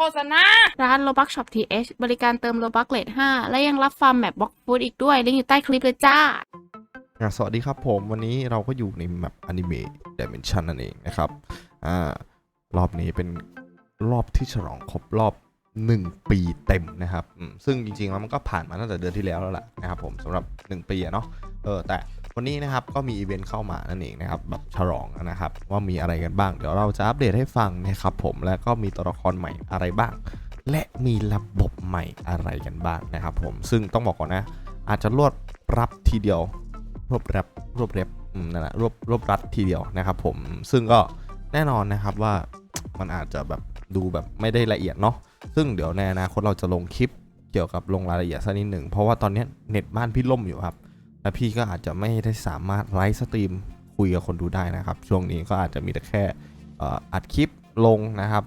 ฆษณา ร้าน Robux Shop TH บริการเติม Robux เลท5และยังรับฟาร์มแมปบล็อกฟูดอีกด้วย ลิงก์อยู่ใต้คลิปเลยจ้า อะสวัสดีครับผมวันนี้เราก็อยู่ในแมปอนิเมะดิเมนชันนั่นเองนะครับอ่ารอบนี้เป็นรอบที่ฉลองครบรอบ 1 ปีเต็มนะครับอืมซึ่งจริงๆแล้วมันก็ผ่านมาตั้งแต่เดือนที่แล้วแล้วล่ะนะครับผมสำหรับ 1 ปีอะเนาะเออแต่ วันนี้นะครับก็มีอีเวนต์เข้ามานั่นเองนะครับแบบฉลองนะครับว่ามีอะไรกันบ้าง เดี๋ยวเราจะอัปเดตให้ฟังนะครับผมแล้วก็มีตัวละครใหม่อะไรบ้าง และมีระบบใหม่อะไรกันบ้างนะครับผมซึ่งต้องบอกก่อนนะ อาจจะรวบรับทีเดียว รวบรับรวบเร็บนั่นแหละรวบรวบรัดทีเดียวนะครับผมซึ่งก็แน่นอนนะครับว่ามันอาจจะแบบดูแบบไม่ได้ละเอียดเนาะซึ่งเดี๋ยวในอนาคตเราจะลงคลิปเกี่ยวกับลงรายละเอียดสักนิดหนึ่งเพราะว่าตอนนี้เน็ตบ้านพี่ล่มอยู่ครับ และพี่ก็อาจจะไม่ได้สามารถไลฟ์สตรีมคุยกับคนดูได้นะครับ ช่วงนี้ก็อาจจะมีแต่แค่อัดคลิปลงนะครับ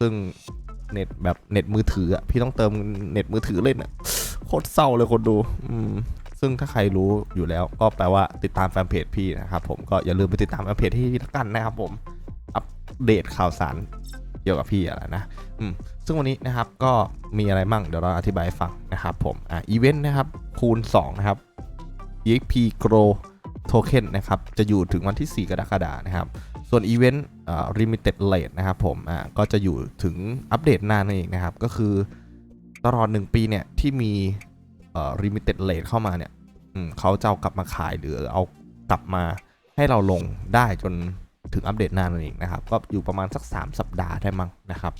ซึ่งเน็ตแบบเน็ตมือถืออะพี่ต้องเติมเน็ตมือถือเล่นอะโคตรเศร้าเลยคนดูอืมซึ่งถ้าใครรู้อยู่แล้วก็แปลว่าติดตามแฟนเพจพี่นะครับผมก็อย่าลืมไปติดตามแฟนเพจที่พี่ละกันนะครับผมอัปเดตข่าวสารเกี่ยวกับพี่อะไรนะอืมซึ่งวันนี้นะครับก็มีอะไรมั่งเดี๋ยวเราอธิบายให้ฟังนะครับผมอะอีเวนต์นะครับคูณ2นะครับ EXP Grow Token นะครับ จะอยู่ถึงวันที่ 4 กรกฎาคมนะครับ ส่วนอีเวนต์ Limited Rate นะครับผมอ่าก็จะอยู่ถึงอัปเดตหน้านั่นเองนะครับ ก็คือตลอด 1 ปีเนี่ยที่มีเอ่อ Limited Rate เข้ามาเนี่ยเขาจะเอากลับมาขายหรือเอากลับมาให้เราลงได้จน ถึงอัปเดตนานนั่นเองนะครับ ก็อยู่ประมาณสัก 3 สัปดาห์ได้มั้งนะครับ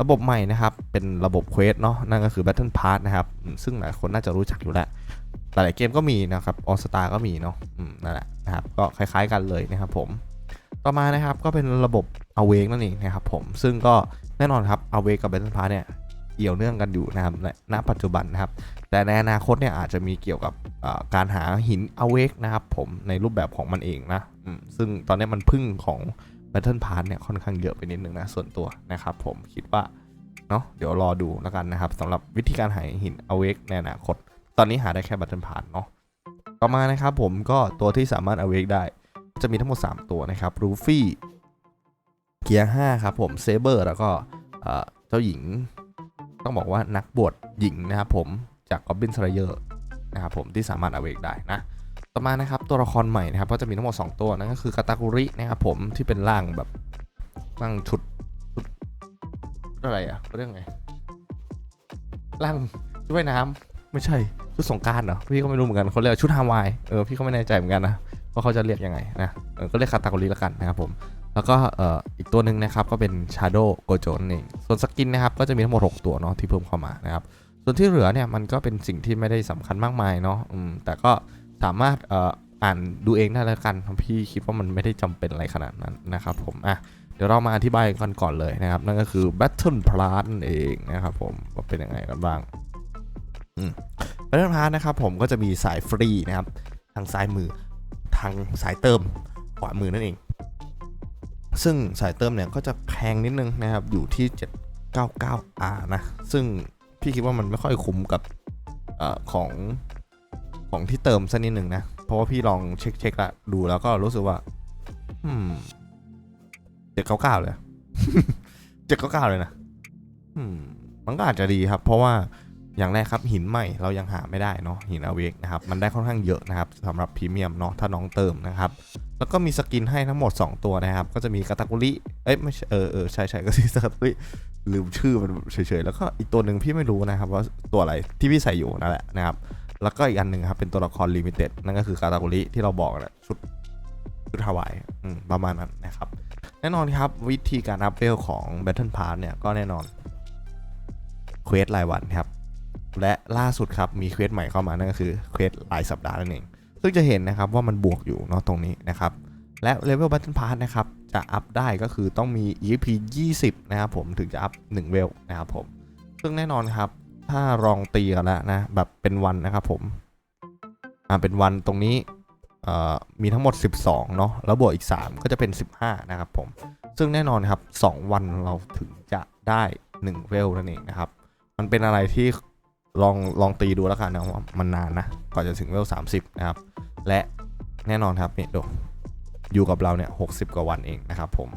ระบบใหม่นะครับ เป็นระบบเควสเนาะนั่นก็คือ Battle Pass นะครับ ซึ่งหลายคนน่าจะรู้จักอยู่แล้ว หลายๆเกมก็มีนะครับ All Star ก็มีเนาะนั่นแหละนะครับ ก็คล้ายๆกันเลยนะครับผม ต่อมานะครับก็เป็นระบบ Awake นั่นเองนะครับผมซึ่งก็แน่นอนครับ Awake กับ Battle Pass เนี่ย เกี่ยวเนื่องกันอยู่นะครับในณปัจจุบันนะครับ แต่ในอนาคตเนี่ยอาจจะมีเกี่ยวกับการหาหินอเวกนะครับผมในรูปแบบของมันเองนะซึ่งตอนนี้มันพึ่งของ Battle Pass เนี่ยค่อนข้างเยอะไปนิดนึงนะส่วนตัวนะครับผมคิดว่าเนาะเดี๋ยวรอดูแล้วกันนะครับสำหรับวิธีการหาหินอเวกในอนาคต ตอนนี้หาได้แค่ Battle Pass เนาะต่อมานะครับผมก็ตัวที่สามารถอเวกได้จะมีทั้งหมด 3 ตัวนะครับรูฟี่เกียร์5ครับผมเซเบอร์แล้วก็เจ้าหญิง ต้องบอกว่านักบวชหญิงนะครับผมจาก Goblin Slayer นะครับผมที่สามารถเอาเวกได้นะต่อมานะครับตัวละครใหม่นะครับก็จะมีทั้งหมด 2 ตัวนั่นก็คือกาตากุรินะครับผมที่เป็นร่างแบบร่างชุดชุดอะไรอะเขาเรียกไงร่างชุดว่ายน้ำไม่ใช่ชุดสงกรารเหรอพี่ก็ไม่รู้เหมือนกันเขาเรียกชุดฮาวายเออพี่ก็ไม่แน่ใจเหมือนกันนะว่าเขาจะเรียกยังไงนะเออก็เรียกคาตากุริแล้วกันนะครับผม แล้วก็เอ่ออีกตัวหนึ่งนะครับก็เป็น Shadow Gojo นั่นเอง ส่วนสกินนะครับก็จะมีทั้งหมด 6 ตัวเนาะที่เพิ่มเข้ามานะครับ ส่วนที่เหลือเนี่ยมันก็เป็นสิ่งที่ไม่ได้สำคัญมากมายเนาะอืมแต่ก็สามารถเอ่ออ่านดูเองได้แล้วกันทำพี่คิดว่ามันไม่ได้จำเป็นอะไรขนาดนั้นนะครับผมอะเดี๋ยวเรามาอธิบายกันก่อนเลยนะครับ นั่นก็คือ Battle Pass นั่นเองนะครับผมว่าเป็นยังไงกันบ้างอืม Battle Pass นะครับผมก็จะมีสายฟรีนะครับ ทางซ้ายมือทางสายเติมขวามือนั่นเอง ซึ่งสายเติมเนี่ยก็จะแพงนิดนึงนะครับ อยู่ที่ 799R นะ ซึ่งพี่คิดว่ามันไม่ค่อยคุ้มกับอของของที่เติมสักนิดหนึ่งนะ เพราะว่าพี่ลองเช็คเช็คละดูแล้วก็รู้สึกว่าเจ็ดเก้าเก้าเลยเจ็ดเก้าเก้าเลยนะมมันก็อาจจะดีครับ เพราะว่า อย่างแรกครับหินใหม่เรายังหาไม่ได้เนาะหินอเวกนะครับมันได้ค่อนข้างเยอะนะครับสำหรับพรีเมียมเนาะถ้าน้องเติมนะครับแล้วก็มีสกินให้ทั้งหมด 2 ตัวนะครับ ก็จะมีกาตากุริเอ้ยไม่ใช่เออเออใช่ใช่ก็คือกาตากุริลืมชื่อมันเฉยๆแล้วก็อีกตัวหนึ่งพี่ไม่รู้นะครับว่าตัวอะไรที่พี่ใส่อยู่นั่นแหละนะครับแล้วก็อีกอันหนึ่งครับเป็นตัวละครลิมิเต็ดนั่นก็คือกาตากุริที่เราบอกแหละชุดชุดฮาวายประมาณนั้นนะครับแน่นอนครับวิธีการอัพเวลของ Battle Pass เนี่ยก็แน่นอนเควสรายวันครับ และล่าสุดครับมีเควสใหม่เข้ามานั่นก็คือเควสรายสัปดาห์นั่นเอง ซึ่งจะเห็นนะครับว่ามันบวกอยู่เนาะตรงนี้นะครับ และ Level Battle Pass นะครับจะอัพได้ก็คือต้องมี EP 20 นะครับผมถึงจะอัพ1เวลนะครับผม ซึ่งแน่นอนครับถ้าลองตีกันแล้วนะแบบเป็นวันนะครับผมอ่าเป็นวันตรงนี้มีทั้งหมด 12 เนาะแล้วบวกอีก 3 ก็จะเป็น 15 นะครับผม ซึ่งแน่นอนครับ 2 วันเราถึงจะได้ 1 เวลนั่นเองนะครับ มันเป็นอะไรที่ ลองลองตีดูแล้วกันนะว่ามันนานนะกว่อนจะถึงเวล30นะครับ และแน่นอนครับเนี่ยดูอยู่กับเราเนี่ยหกกว่าวันเองนะครับผม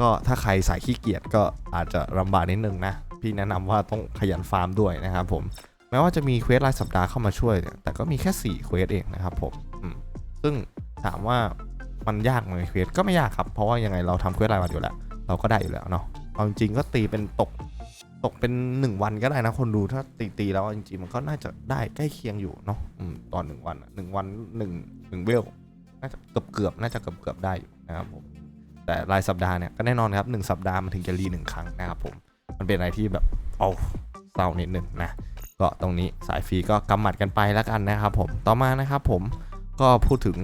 ก็ถ้าใครสายขี้เกียจก็อาจจะลำบากนิดนึงนะพี่แนะนำว่าต้องขยันฟาร์มด้วยนะครับผมแม้ว่าจะมีเควสรายสัปดาห์เข้ามาช่วย แต่ก็มีแค่4เควสเองนะครับผมซึ่งถามว่ามันยากไหมเควสก็ไม่ยากครับ เพราะว่ายังไงเราทำเควสรายวันอยู่แล้ว เราก็ได้อยู่แล้วเนาะเอาจริงๆก็ตีเป็นตก ตกเป็น1วันก็ได้นะคนดูถ้าตีตีแล้วจริงๆมันก็น่าจะได้ใกล้เคียงอยู่เนาะอตอนหนึ่งวันหนึ่งวันหนึ่งหนึ่งเวลน่าจะเกือบเกือบๆน่าจะเกือบเกือบๆได้อยู่นะครับผมแต่รายสัปดาห์เนี่ยก็แน่นอนครับหนึ่งสัปดาห์มันถึงจะรีหนึ่งครั้งนะครับผมมันเป็นอะไรที่แบบเอาเศร้านิดหนึ่งนะก็ตรงนี้สายฟรีก็กำหมัดกันไปแล้วกันนะครับผมต่อมานะครับผมก็พูดถึง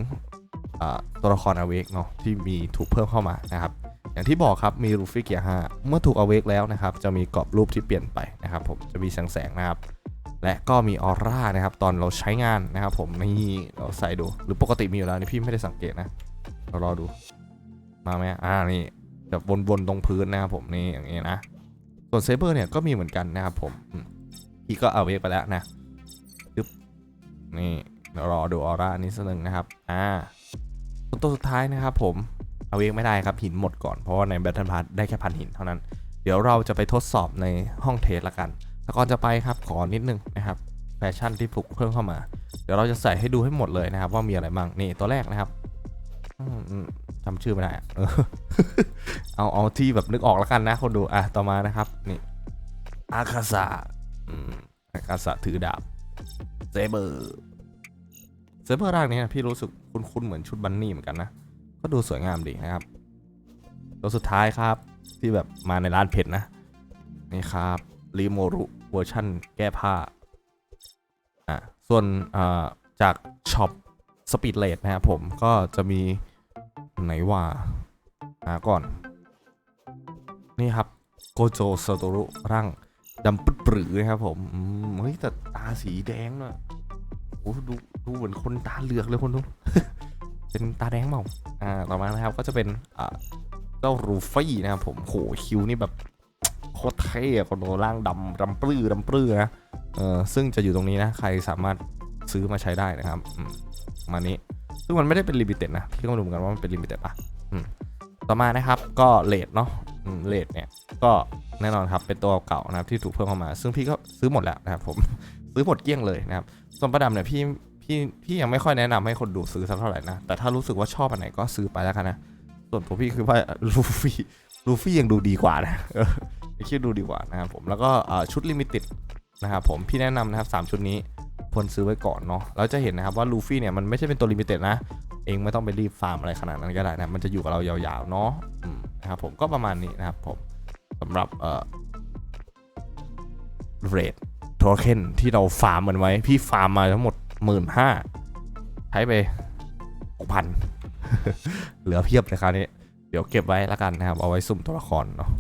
ตัวละครอเวกเนาะที่มีถูกเพิ่มเข้ามานะครับ อย่างที่บอกครับมีรูฟี่เกียร์5เมื่อถูกอเวกแล้วนะครับจะมีกรอบรูปที่เปลี่ยนไปนะครับผมจะมีแสงแสงนะครับและก็มีออร่านะครับตอนเราใช้งานนะครับผมนี่เราใส่ดูหรือปกติมีอยู่แล้วนี่พี่ไม่ได้สังเกตนะเรารอดูมาไหมอ่านี่แบบวนๆตรงพื้นนะครับผมนี่อย่างนี้นะส่วนเซเบอร์เนี่ยก็มีเหมือนกันนะครับผมพี่ก็เอาเวกไปแล้วนะปึ๊บนี่เดี๋ยวรอดูออร่านี้สักหนึ่งนะครับอ่าตัวสุดท้ายนะครับผม เอาเองไม่ได้ครับหินหมดก่อนเพราะว่าในแบทเทิลพาร์ได้แค่พันหินเท่านั้น เดี๋ยวเราจะไปทดสอบในห้องเทสละกัน แต่ก่อนจะไปครับขอนิดนึงนะครับแฟชั่นที่ผูกเพิ่มเข้ามา เดี๋ยวเราจะใส่ให้ดูให้หมดเลยนะครับ ว่ามีอะไรบ้างนี่ตัวแรกนะครับจำชื่อไม่ได้เอาเอาที่แบบนึกออกแล้วกันนะคนดูอะต่อมานะครับนี่อาคาซาอาคาซาถือดาบเซเบอร์เซเบอร์ร่างนี้นะพี่รู้สึกคุ้นๆเหมือนชุดบันนี่เหมือนกันนะ ก็ดูสวยงามดีนะครับตัวสุดท้ายครับที่แบบมาในร้านเพชรนะ นี่ครับรีโมรุเวอร์ชั่นแก้ผ้าอะส่วนจากช็อปสปีดเลดนะครับผมก็จะมีไหนว่าหาก่อน นี่ครับโกโจโซโตรุร่างดำปึ๊ดปรือนะครับผมเฮ้ยแต่ตาสีแดงเน่ะโอ้ดูดูเหมือนคนตาเหลือกเลยคนดู เป็นตาแดงเมาอ่าต่อมานะครับก็จะเป็นอ่าเจ้ารูฟี่นะครับผมโหคิวนี่แบบโคตรเท่คนโดร่างดำดำปลื้อดำปลื้อนะเออซึ่งจะอยู่ตรงนี้นะใครสามารถซื้อมาใช้ได้นะครับมานี้ซึ่งมันไม่ได้เป็นลิมิเต็ดนะพี่ก็ไม่รู้เหมือนกันว่ามันเป็นลิมิเต็ดปะต่อมานะครับก็เลดเนาะเลดเนี่ยก็แน่นอนครับเป็นตัวเก่านะครับที่ถูกเพิ่มเข้ามา ซึ่งพี่ก็ซื้อหมดแล้วนะครับผมซื้อหมดเกลี้ยงเลยนะครับส่วนประดับเนี่ยพี่ พี่พี่ยังไม่ค่อยแนะนำให้คนดูซื้อสักเท่าไหร่นะ แต่ถ้ารู้สึกว่าชอบอันไหนก็ซื้อไปแล้วกันนะ ส่วนผมพี่คือว่าลูฟี่ลูฟี่ยังดูดีกว่านะเอคิดดูดีกว่านะครับผมแล้วก็ชุดลิมิต็ดนะครับผมพี่แนะนำนะครับสามชุดนี้ควรซื้อไว้ก่อนเนาะแล้วจะเห็นนะครับว่าลูฟี่เนี่ยมันไม่ใช่เป็นตัวลิมิเต็ดนะ เองไม่ต้องไปรีบฟาร์มอะไรขนาดนั้นก็ได้นะ มันจะอยู่กับเรายาวๆเนาะนะครับผมก็ประมาณนี้นะครับผมสำหรับเอ่อเรดโทเค็นที่เราฟาร์มมันไว้ พี่ฟาร์มมาทั้งหมด หมื่นห้าใช้ไปหกพันเหลือเพียบเลยคราวนี้ เดี๋ยวเก็บไว้แล้วกันนะครับ เอาไว้สุ่มตัวละครเนาะ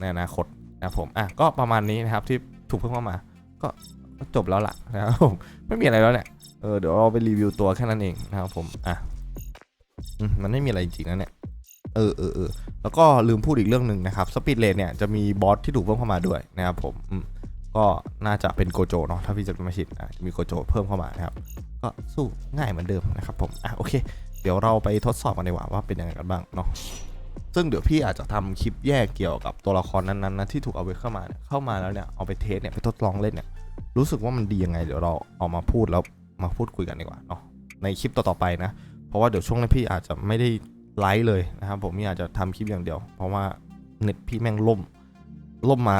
ในอนาคตนะผมอะก็ประมาณนี้นะครับที่ถูกเพิ่มเข้ามา ก็จบแล้วล่ะนะครับผมไม่มีอะไรแล้วเนี่ยเออเดี๋ยวเราไปรีวิวตัวแค่นั้นเองนะครับผมอะมมันไม่มีอะไรจริงๆนะเนี่ยเออเออเออแล้วก็ลืมพูดอีกเรื่องหนึ่งนะครับสปีดเลนเนี่ยจะมีบอสที่ถูกเพิ่มเข้ามาด้วยนะครับผมอืม ก็น่าจะเป็นโกโจเนาะถ้าพี่จะไม่ผิดจะมีโกโจเพิ่มเข้ามานะครับ ก็สู้ง่ายเหมือนเดิมนะครับผมอะโอเค เดี๋ยวเราไปทดสอบกันดีกว่าว่าเป็นยังไงกันบ้างเนาะซึ่งเดี๋ยวพี่อาจจะทำคลิปแยกเกี่ยวกับตัวละครนั้นๆนะที่ถูกเอาไว้เข้ามาเนี่ยเข้ามาแล้วเนี่ยเอาไปเทสเนี่ยไปทดลองเล่นเนี่ยรู้สึกว่ามันดียังไงเดี๋ยวเราเอามาพูดแล้วมาพูดคุยกันดีกว่าเนาะในคลิปต่อๆไปนะ เพราะว่าเดี๋ยวช่วงนี้พี่อาจจะไม่ได้ไลฟ์เลยนะครับผมพี่อาจจะทำคลิปอย่างเดียว เพราะว่าเน็ตพี่แม่งล่มล่มมา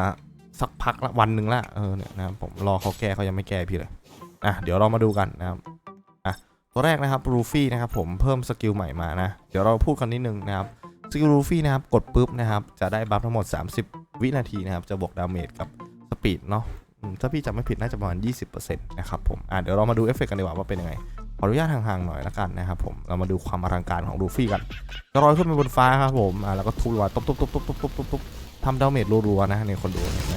พักละวันหนึ่งละเออเนี่ยนะครับผมรอเขาแก้เขายังไม่แก้พี่เลยอะเดี๋ยวเรามาดูกันนะครับอะตัวแรกนะครับรูฟี่นะครับผมเพิ่มสกิลใหม่มานะเดี๋ยวเราพูดกันนิดนึงนะครับสกิลรูฟี่นะครับกดปุ๊บนะครับจะได้บัฟทั้งหมด 30 วินาทีนะครับจะบวกดาเมจกับสปีดเนาะถ้าพี่จำไม่ผิดน่าจะประมาณ 20%นะครับผมอะเดี๋ยวเรามาดูเอฟเฟกกันดีกว่าว่าเป็นยังไงขออนุญาตห่างๆหน่อยละกันนะครับผมเรามาดูความอลังการของรูฟี่กันก็ลอยขึ้นไปบนฟ้าครับผมอะแล้วก็ทุบลอยตบๆๆๆๆๆทำดาเมจรัวๆนะเนคนดูนไ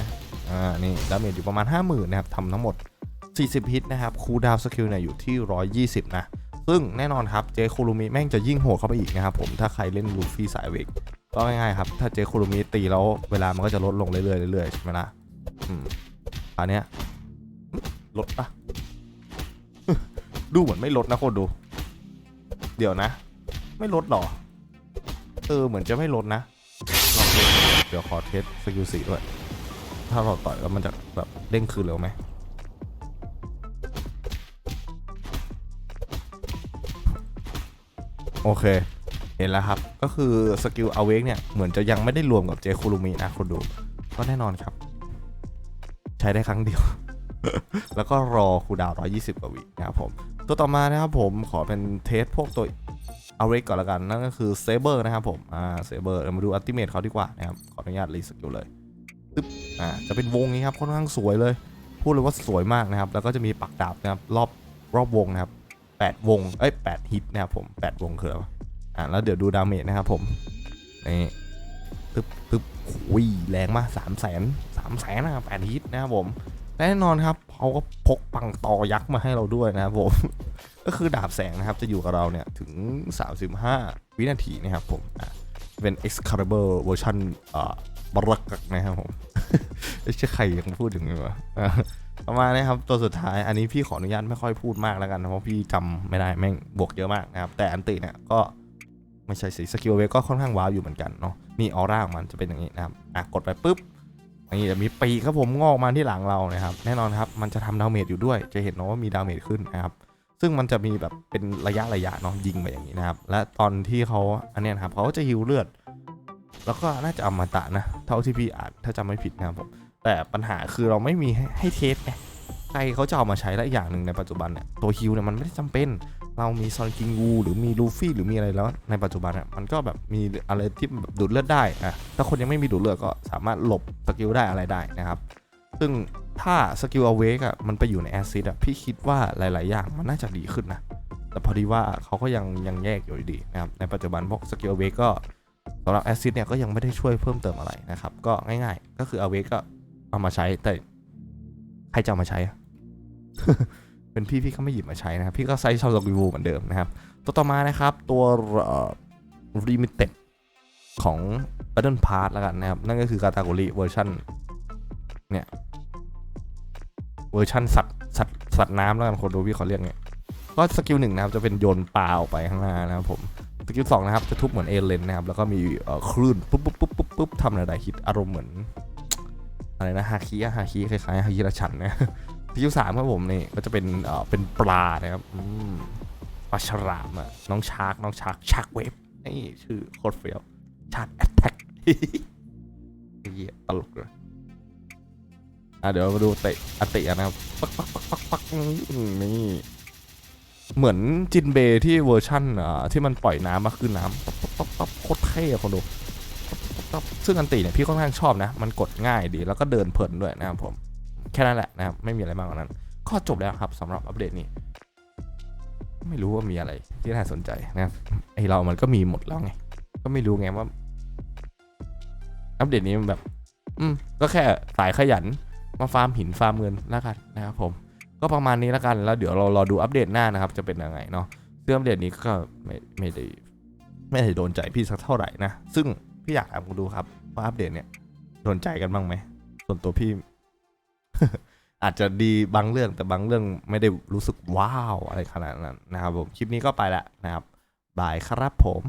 อ่า นี่ดาเมจอยู่ประมาณ 50,000นะครับทำทั้งหมด 40 ฮิตนะครับ คูลดาวสกิลเนี่ยอยู่ที่ 120 นะ ซึ่งแน่นอนครับ เจคูรุมิแม่งจะยิ่งโหดเข้าไปอีกนะครับผม ถ้าใครเล่นลูฟี่สายเวกก็ง่ายๆครับ ถ้าเจคูรุมิตีแล้วเวลามันก็จะลดลงเรื่อยๆเรื่อยๆใช่ไหมล่ะ อืมอันเนี้ยลดปะดูเหมือนไม่ลดนะคนดู เดี๋ยวนะ ไม่ลดหรอ เออ เหมือนจะไม่ลดนะลองเดี๋ยวขอเทสสกิลสีด้วย ถ้าเราต่อยแล้วมันจะแบบเด้งคืนเร็วไหมโอเค เห็นแล้วครับ ก็คือสกิลอเวกเนี่ย เหมือนจะยังไม่ได้รวมกับเจคุรุมินะคนดูก็แน่นอนครับ ใช้ได้ครั้งเดียว แล้วก็รอคูดาว 120 กว่าวินะครับผม ตัวต่อมานะครับผมขอเป็นเทสพวกตัวอเวกก่อนละกัน นั่นก็คือเซเบอร์นะครับผม อ่า เซเบอร์มาดูอัลติเมทเขาดีกว่านะครับ ขออนุญาตรีสกิลเลย ตึ๊บอ่าจะเป็นวงนี้ครับค่อนข้างสวยเลย พูดเลยว่าสวยมากนะครับ แล้วก็จะมีปักดาบนะครับรอบรอบวงนะครับ8วงเอ้ย8ฮิตนะครับผม8วงคืออะไรวะอ่าแล้วเดี๋ยวดูดาเมจนะครับผมนี่ตึ๊บตึ๊บหุยแรงมากสามแสนสามแสนนะแปดฮิตนะครับผมแน่นอนครับเขาก็พกปังตอยักษ์มาให้เราด้วยนะครับผม ก็คือดาบแสงนะครับจะอยู่กับเราเนี่ยถึง 35 วินาทีนะครับผมเป็น Excalibur เวอร์ชันอ่า บรักกักนะครับผมไม่ใช่ใครยังพูดถึงเลยวะอะประมาณนี้ครับตัวสุดท้ายอันนี้พี่ขออนุญาตไม่ค่อยพูดมากแล้วกันเพราะพี่จำไม่ได้แม่งบวกเยอะมากนะครับ แต่อันติเนี่ยก็ไม่ใช่สิสกิลเวก็ค่อนข้างว้าวอยู่เหมือนกันเนาะนี่ออร่าของมันจะเป็นอย่างนี้นะครับอะกดไปปุ๊บนี่จะมีปีกครับผมงอกมาที่หลังเรานะครับแน่นอนครับมันจะทำดาเมจอยู่ด้วย จะเห็นเนาะว่ามีดาเมจขึ้นนะครับซึ่งมันจะมีแบบเป็นระยะระยะเนาะยิงไปอย่างนี้นะครับและตอนที่เขาอันนี้นครับเขาก็จะฮิวเลือด แล้วก็น่าจะอมตะนะ เท่าที่พี่อ่านถ้าจำไม่ผิดนะครับผมแต่ปัญหาคือเราไม่มีให้ให้เทสไงใครเขาจะเอามาใช้และอย่างหนึ่งในปัจจุบันเนี่ยตัวฮิวเนี่ยมันไม่ได้จำเป็น เรามีซอนกิงวูหรือมีลูฟี่หรือมีอะไรแล้วในปัจจุบันเนี่ยมันก็แบบมีอะไรที่แบบดูดเลือดได้อะถ้าคนยังไม่มีดูดเลือดก็สามารถหลบสกิลได้อะไรได้นะครับซึ่งถ้าสกิลอเวกอะมันไปอยู่ในแอซิดอะพี่คิดว่าหลาย ๆ อย่างมันน่าจะดีขึ้นนะแต่พอดีว่าเขาก็ยังยังแยกอยู่ดีนะครับในปัจจุบันพวกสกิลอเวกก็ สำหรับแอซิดเนี่ยก็ยังไม่ได้ช่วยเพิ่มเติมอะไรนะครับ ก็ง่ายๆ ก็คืออเวกก็เอามาใช้แต่ใครจะเอามาใช้เป็นพี่พี่ก็ไม่หยิบมาใช้นะครับ พี่ก็ใช้ชาวสกิลเหมือนเดิมนะครับ ตัวต่อมานะครับตัวรีมิเต็ดของ Battle Pass แล้วกันนะครับ นั่นก็คือกาตาโกริเวอร์ชันเนี่ยเวอร์ชันสัตว์สัตว์สัตว์น้ำแล้วกันคนดูพี่ขอเรียกเนี่ยก็สกิลหนึ่งนะครับจะเป็นโยนปลาออกไปข้างหน้านะครับผม สกิลสองนะครับจะทุบเหมือนเอเลนนะครับแล้วก็มีคลื่นปุ๊บปุ๊บปุ๊บปุ๊บปุ๊บทำอะไรได้คิดอารมณ์เหมือนอะไรนะฮาคิอะฮาคิคล้ายๆฮาคิราชันนะสกิลสามครับผมนี่ก็จะเป็นเอ่อเป็นปลานะครับปลาฉลามอะน้องชาร์กน้องชาร์กชาร์กเวฟนี่ชื่อโคตรเฟี้ยวชาร์กแอตแทกเหี้ยตลกเลยอะเดี๋ยวมาดูเตะอัตติอะนะครับปักปักปักปักปักนี่ เหมือนจินเบย์ที่เวอร์ชั่นอ่าที่มันปล่อยน้ำมาขึ้นน้ำโคตรเท่คนดูซึ่งอันติเนี่ยพี่ค่อนข้างชอบนะ มันกดง่ายดีแล้วก็เดินเพลินด้วยนะครับผม แค่นั้นแหละนะครับ ไม่มีอะไรมากกว่านั้น ก็จบแล้วครับสำหรับอัปเดตนี้ ไม่รู้ว่ามีอะไรที่น่าสนใจนะครับไอเรามันก็มีหมดแล้วไง ก็ไม่รู้ไงว่า อัปเดตนี้มันแบบ อืมก็แค่สายขยัน มาฟาร์มหินฟาร์มเงินแล้วกันนะครับผม ก็ประมาณนี้แล้วกันแล้วเดี๋ยวเรารอดูอัปเดตหน้านะครับจะเป็นยังไงเนาะเรื่องอัปเดตนี้ก็ไม่ไม่ได้ไม่ได้โดนใจพี่สักเท่าไหร่นะซึ่งพี่อยากถามคุณดูครับว่าอัปเดตเนี่ยโดนใจกันบ้างไหมส่วนตัวพี่ อาจจะดีบางเรื่องแต่บางเรื่องไม่ได้รู้สึกว้าวอะไรขนาดนั้นนะครับผมคลิปนี้ก็ไปละนะครับบายครับผม